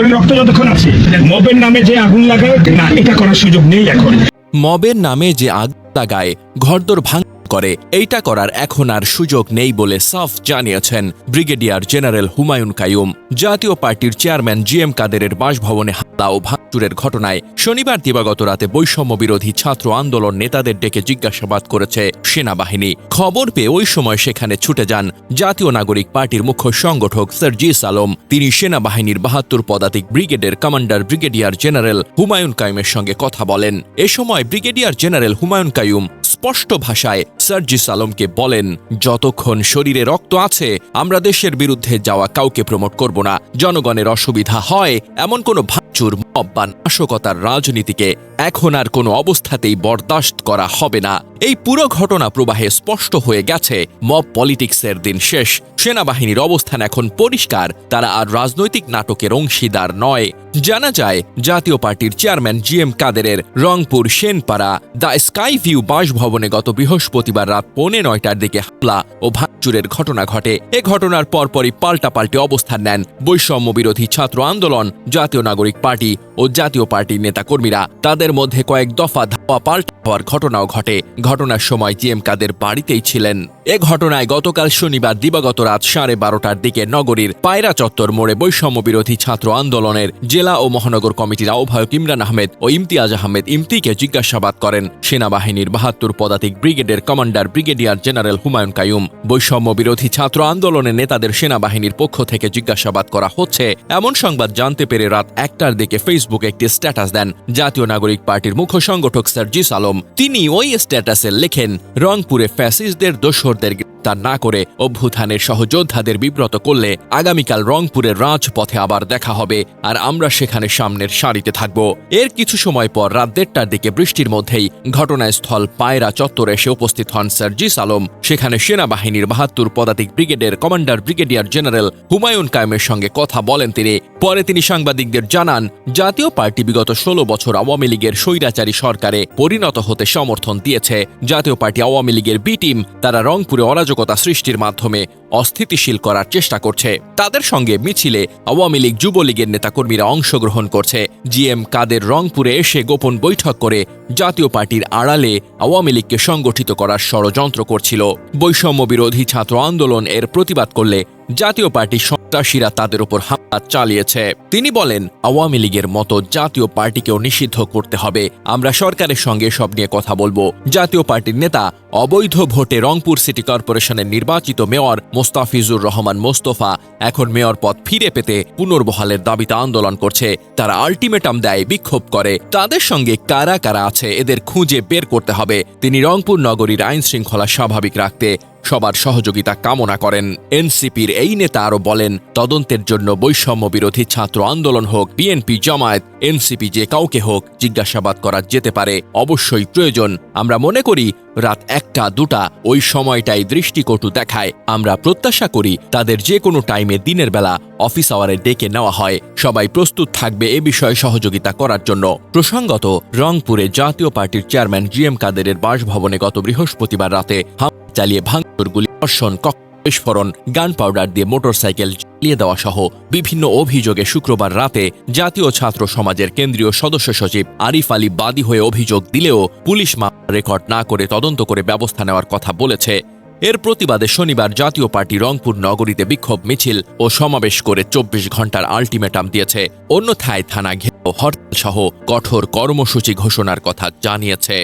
শরীরে রক্ত যতক্ষণ আছে, মবের নামে যে আগুন লাগায়, না, এটা করার সুযোগ নেই এখন। মবের নামে যে আগুন লাগায়, ঘরদোর ভাঙ করে, এইটা করার এখন আর সুযোগ নেই বলে সাফ জানিয়েছেন ব্রিগেডিয়ার জেনারেল হুমায়ুন কায়ুম জাতীয় পার্টির চেয়ারম্যান জি এম কাদেরের বাসভবনে হামলা ও ভাঙচুরের ঘটনায় শনিবার দিবাগত রাতে বৈষম্য বিরোধী ছাত্র আন্দোলন নেতাদের ডেকে জিজ্ঞাসাবাদ করেছে সেনাবাহিনী। খবর পেয়ে ওই সময় সেখানে ছুটে যান জাতীয় নাগরিক পার্টির মুখ্য সংগঠক সার্জিস আলম। তিনি সেনাবাহিনীর বাহাত্তর পদাতিক ব্রিগেডের কমান্ডার ব্রিগেডিয়ার জেনারেল হুমায়ুন কাইমের সঙ্গে কথা বলেন। এ সময় ব্রিগেডিয়ার জেনারেল হুমায়ুন কাইয়ুম স্পষ্ট ভাষায় সার্জিস আলমকে বলেন, যতক্ষণ শরীরে রক্ত আছে, আমরা দেশের বিরুদ্ধে যাওয়া কাউকে প্রমোট করব না। জনগণের অসুবিধা হয়, এমন কোনো ভাঙচুর, মব বা নাশকতার রাজনীতিকে এখন আর কোনো অবস্থাতেই বরদাস্ত করা হবে না। এই পুরো ঘটনা প্রবাহে স্পষ্ট হয়ে গেছে। মব পলিটিক্সের দিন শেষ। সেনাবাহিনীর অবস্থান এখন পরিষ্কার। তারা আর রাজনৈতিক নাটকের অংশীদার নয়। জানা যায়, জাতীয় পার্টির চেয়ারম্যান জি এম কাদেরের Rangpur Senpara, the sky view বাসভবনে গত বৃহস্পতিবার রাত পৌনে নয়টার দিকে হামলা ও ভাঙচুরের ঘটনা ঘটে। এ ঘটনার পরপরই পাল্টাপাল্টে অবস্থান নেন বৈষম্য বিরোধী ছাত্র আন্দোলন, জাতীয় নাগরিক পার্টি ও জাতীয় পার্টির নেতাকর্মীরা। তাদের মধ্যে কয়েক দফা ধাওয়া পাল্টা হওয়ার ঘটনাও ঘটে। ঘটনার সময় জি এম কাদের বাড়িতেই ছিলেন। এ ঘটনায় গতকাল শনিবার দিবাগত রাত সাড়ে বারোটার দিকে নগরীর পায়রা চত্বর মোড়ে বৈষম্য বিরোধী ছাত্র আন্দোলনের জেলা ও মহানগর কমিটির আহ্বায়ক ইমরান আহমেদ ও ইমতিয়াজ আহমেদ ইমতিকে জিজ্ঞাসাবাদ করেন। সেনাবাহিনীর বাহাত্তর পদাতিক ব্রিগেডের commander brigadier general Humayun Kayum. বৈষম্য বিরোধী ছাত্র আন্দোলনের নেতাদের সেনাবাহিনীর পক্ষ থেকে জিজ্ঞাসাবাদ করা হচ্ছে। এমন সংবাদ জানতে পেরে রাত একটার দিকে ফেসবুকে একটি স্ট্যাটাস দেন জাতীয় নাগরিক পার্টির মুখ্য সংগঠক সার্জিস আলম। তিনি ওই স্ট্যাটাসে লেখেন, রংপুরে ফ্যাসিস্টদের দোসরদের গ্রেপ্তার না করে অভ্যুত্থানের সহযোদ্ধাদের বিব্রত করলে আগামীকাল রংপুরের রাজপথে আবার দেখা হবে, আর আমরা সেখানে সামনের সারিতে থাকব। এর কিছু সময় পর রাত দেড়টার দিকে বৃষ্টির মধ্যেই ঘটনাস্থল পায়রা চত্বরে এসে উপস্থিত হন সার্জিস আলম। সেখানে সেনাবাহিনীর বাহাত্তর পদাতিক ব্রিগেডের কমান্ডার ব্রিগেডিয়ার জেনারেল হুমায়ুন কায়েমের সঙ্গে কথা বলেন তিনি। পরে তিনি সাংবাদিকদের জানান, জাতীয় পার্টি বিগত ষোলো বছর আওয়ামী লীগের স্বৈরাচারী সরকারে পরিণত হতে সমর্থন দিয়েছে। জাতীয় পার্টি আওয়ামী লীগের বি টিম, তারা রংপুরে অরাজকতা সৃষ্টির মাধ্যমে অস্থিতিশীল করার চেষ্টা করছে। তাদের সঙ্গে মিছিলে আওয়ামী লীগ যুবলীগের নেতাকর্মীরা অংশগ্রহণ করছে। জি এম কাদের রংপুরে এসে গোপন বৈঠক করে জাতীয় পার্টির আড়ালে আওয়ামী লীগকে সংগঠিত করার ষড়যন্ত্র করছিল। বৈষম্য বিরোধী ছাত্র আন্দোলন এর প্রতিবাদ করলে জাতীয় পার্টি সন্ত্রাসীরা তাদের উপর হামলা চালিয়েছে। তিনি বলেন, আওয়ামী লীগের মতো জাতীয় পার্টিকেও নিষিদ্ধ করতে হবে। আমরা সরকারের সঙ্গে সব নিয়ে কথা বলব। জাতীয় পার্টির নেতা, অবৈধ ভোটে রংপুর সিটি কর্পোরেশনের নির্বাচিত মেয়র মোস্তাফিজুর রহমান মোস্তফা এখন মেয়র পদ ফিরে পেতে পুনর্বহালের দাবিতে আন্দোলন করছে। তারা আলটিমেটাম দেয়, বিক্ষোভ করে। তাদের সঙ্গে কারা কারা আছে, এদের খুঁজে বের করতে হবে। তিনি রংপুর নগরীর আইন শৃঙ্খলা স্বাভাবিক রাখতে সবার সহযোগিতা কামনা করেন। এনসিপির এই নেতা আরও বলেন, তদন্তের জন্য বৈষম্য বিরোধী ছাত্র আন্দোলন হোক, বিএনপি জামায়াত, এনসিপি যে কাউকে হোক, জিজ্ঞাসাবাদ করা যেতে পারে। অবশ্যই প্রয়োজন। আমরা মনে করি, রাত একটা, দুটা, ওই সময়টাই দৃষ্টিকটু দেখায়। আমরা প্রত্যাশা করি, তাদের যে কোনো টাইমে দিনের বেলা অফিস আওয়ারে ডেকে নেওয়া হয়। সবাই প্রস্তুত থাকবে এ বিষয়ে সহযোগিতা করার জন্য। প্রসঙ্গত, রংপুরে জাতীয় পার্টির চেয়ারম্যান জি এম কাদেরের বাসভবনে গত বৃহস্পতিবার রাতে হামলা চালিয়ে ভাঙচুর গুলি বর্ষণ কক্ষ বিস্ফোরণ, গান পাউডার দিয়ে মোটরসাইকেল চালিয়ে দেওয়া সহ বিভিন্ন অভিযোগে শুক্রবার রাতে জাতীয় ছাত্র সমাজের কেন্দ্রীয় সদস্য সচিব আরিফ আলী বাদী হয়ে অভিযোগ দিলেও পুলিশ মামলা রেকর্ড না করে তদন্ত করে ব্যবস্থা নেওয়ার কথা বলেছে। এর প্রতিবাদে শনিবার জাতীয় পার্টি রংপুর নগরীতে বিক্ষোভ মিছিল ও সমাবেশ করে চব্বিশ ঘণ্টার আলটিমেটাম দিয়েছে। অন্যথায় থানা ঘেরাও, হরতাল সহ কঠোর কর্মসূচি ঘোষণার কথা জানিয়েছে।